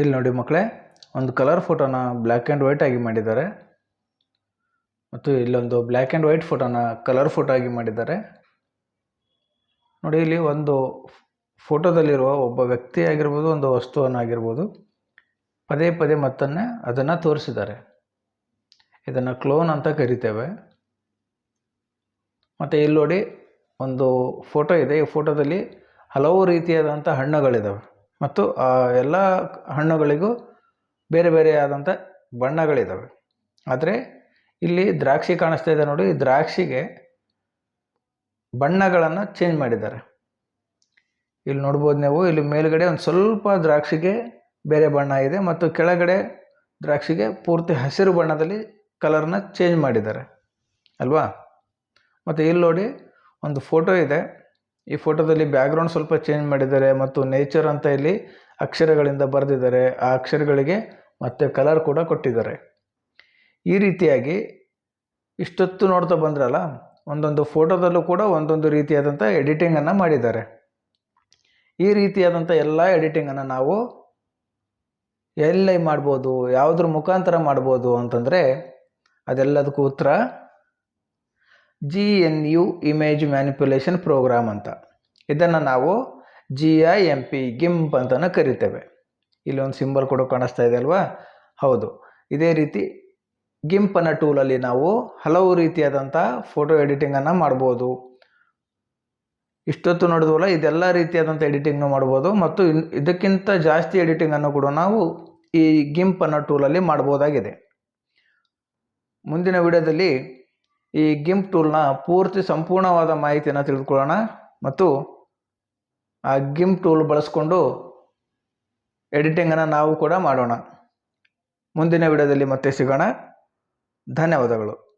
ಇಲ್ಲಿ ನೋಡಿ ಮಕ್ಕಳೇ, ಒಂದು ಕಲರ್ ಫೋಟೋನ ಬ್ಲ್ಯಾಕ್ ಆ್ಯಂಡ್ ವೈಟ್ ಆಗಿ ಮಾಡಿದ್ದಾರೆ. ಮತ್ತು ಇಲ್ಲೊಂದು ಬ್ಲ್ಯಾಕ್ ಆ್ಯಂಡ್ ವೈಟ್ ಫೋಟೋನ ಕಲರ್ ಫೋಟೋ ಆಗಿ ಮಾಡಿದ್ದಾರೆ. ನೋಡಿ, ಇಲ್ಲಿ ಒಂದು ಫೋಟೋದಲ್ಲಿರುವ ಒಬ್ಬ ವ್ಯಕ್ತಿ ಆಗಿರ್ಬೋದು, ಒಂದು ವಸ್ತುವನ್ನಾಗಿರ್ಬೋದು ಪದೇ ಪದೇ ಮತ್ತನ್ನೇ ಅದನ್ನು ತೋರಿಸಿದ್ದಾರೆ. ಇದನ್ನು ಕ್ಲೋನ್ ಅಂತ ಕರಿತೇವೆ. ಮತ್ತು ಇಲ್ಲಿ ನೋಡಿ, ಒಂದು ಫೋಟೋ ಇದೆ. ಈ ಫೋಟೋದಲ್ಲಿ ಹಲವು ರೀತಿಯಾದಂಥ ಹಣ್ಣುಗಳಿದ್ದಾವೆ ಮತ್ತು ಎಲ್ಲ ಹಣ್ಣುಗಳಿಗೂ ಬೇರೆ ಬೇರೆ ಆದಂಥ ಬಣ್ಣಗಳಿದ್ದಾವೆ ಆದರೆ ಇಲ್ಲಿ ದ್ರಾಕ್ಷಿ ಕಾಣಿಸ್ತಾ ಇದೆ ನೋಡಿ ದ್ರಾಕ್ಷಿಗೆ ಬಣ್ಣಗಳನ್ನು ಚೇಂಜ್ ಮಾಡಿದ್ದಾರೆ. ಇಲ್ಲಿ ನೋಡ್ಬೋದು ನೀವು, ಇಲ್ಲಿ ಮೇಲುಗಡೆ ಒಂದು ಸ್ವಲ್ಪ ದ್ರಾಕ್ಷಿಗೆ ಬೇರೆ ಬಣ್ಣ ಇದೆ ಮತ್ತು ಕೆಳಗಡೆ ದ್ರಾಕ್ಷಿಗೆ ಪೂರ್ತಿ ಹಸಿರು ಬಣ್ಣದಲ್ಲಿ ಕಲರ್ನ ಚೇಂಜ್ ಮಾಡಿದ್ದಾರೆ. ಅಲ್ವಾ? ಮತ್ತು ಇಲ್ಲಿ ನೋಡಿ, ಒಂದು ಫೋಟೋ ಇದೆ. ಈ ಫೋಟೋದಲ್ಲಿ ಬ್ಯಾಕ್ಗ್ರೌಂಡ್ ಸ್ವಲ್ಪ ಚೇಂಜ್ ಮಾಡಿದ್ದಾರೆ ಮತ್ತು ನೇಚರ್ ಅಂತ ಇಲ್ಲಿ ಅಕ್ಷರಗಳಿಂದ ಬರೆದಿದ್ದಾರೆ. ಆ ಅಕ್ಷರಗಳಿಗೆ ಮತ್ತೆ ಕಲರ್ ಕೂಡ ಕೊಟ್ಟಿದ್ದಾರೆ. ಈ ರೀತಿಯಾಗಿ ಇಷ್ಟೊತ್ತು ನೋಡ್ತಾ ಬಂದ್ರಲ್ಲ, ಒಂದೊಂದು ಫೋಟೋದಲ್ಲೂ ಕೂಡ ಒಂದೊಂದು ರೀತಿಯಾದಂಥ ಎಡಿಟಿಂಗನ್ನು ಮಾಡಿದ್ದಾರೆ. ಈ ರೀತಿಯಾದಂಥ ಎಲ್ಲ ಎಡಿಟಿಂಗನ್ನು ನಾವು ಎಲ್ಲೈ ಮಾಡ್ಬೋದು, ಯಾವುದ್ರ ಮುಖಾಂತರ ಮಾಡ್ಬೋದು ಅಂತಂದರೆ ಅದೆಲ್ಲದಕ್ಕೂ ಉತ್ತರ G N U image manipulation program ಅಂತ. ಇದನ್ನು ನಾವು G I M P GIMP ಅಂತಲೂ ಕರಿತೇವೆ. ಇಲ್ಲಿ ಒಂದು ಸಿಂಬಲ್ ಕೂಡ ಕಾಣಿಸ್ತಾ ಇದೆ ಅಲ್ವಾ? ಹೌದು. ಇದೇ ರೀತಿ ಗಿಂಪ್ ಅನ್ನೋ ಟೂಲಲ್ಲಿ ನಾವು ಹಲವು ರೀತಿಯಾದಂಥ ಫೋಟೋ ಎಡಿಟಿಂಗನ್ನು ಮಾಡ್ಬೋದು. ಇಷ್ಟೊತ್ತು ನೋಡಿದ್ವಲ್ಲ, ಇದೆಲ್ಲ ರೀತಿಯಾದಂಥ ಎಡಿಟಿಂಗ್ನು ಮಾಡ್ಬೋದು. ಮತ್ತು ಇದಕ್ಕಿಂತ ಜಾಸ್ತಿ ಎಡಿಟಿಂಗನ್ನು ಕೂಡ ನಾವು ಈ ಗಿಂಪ್ ಅನ್ನೋ ಟೂಲಲ್ಲಿ ಮಾಡ್ಬೋದಾಗಿದೆ. ಮುಂದಿನ ವಿಡಿಯೋದಲ್ಲಿ ಈ ಗಿಂಪ್ ಟೂಲ್ನ ಪೂರ್ತಿ ಸಂಪೂರ್ಣವಾದ ಮಾಹಿತಿಯನ್ನು ತಿಳಿದುಕೊಳ್ಳೋಣ. ಮತ್ತು ಆ ಗಿಂಪ್ ಟೂಲ್ ಬಳಸ್ಕೊಂಡು ಎಡಿಟಿಂಗನ್ನು ನಾವು ಕೂಡ ಮಾಡೋಣ. ಮುಂದಿನ ವಿಡಿಯೋದಲ್ಲಿ ಮತ್ತೆ ಸಿಗೋಣ. ಧನ್ಯವಾದಗಳು.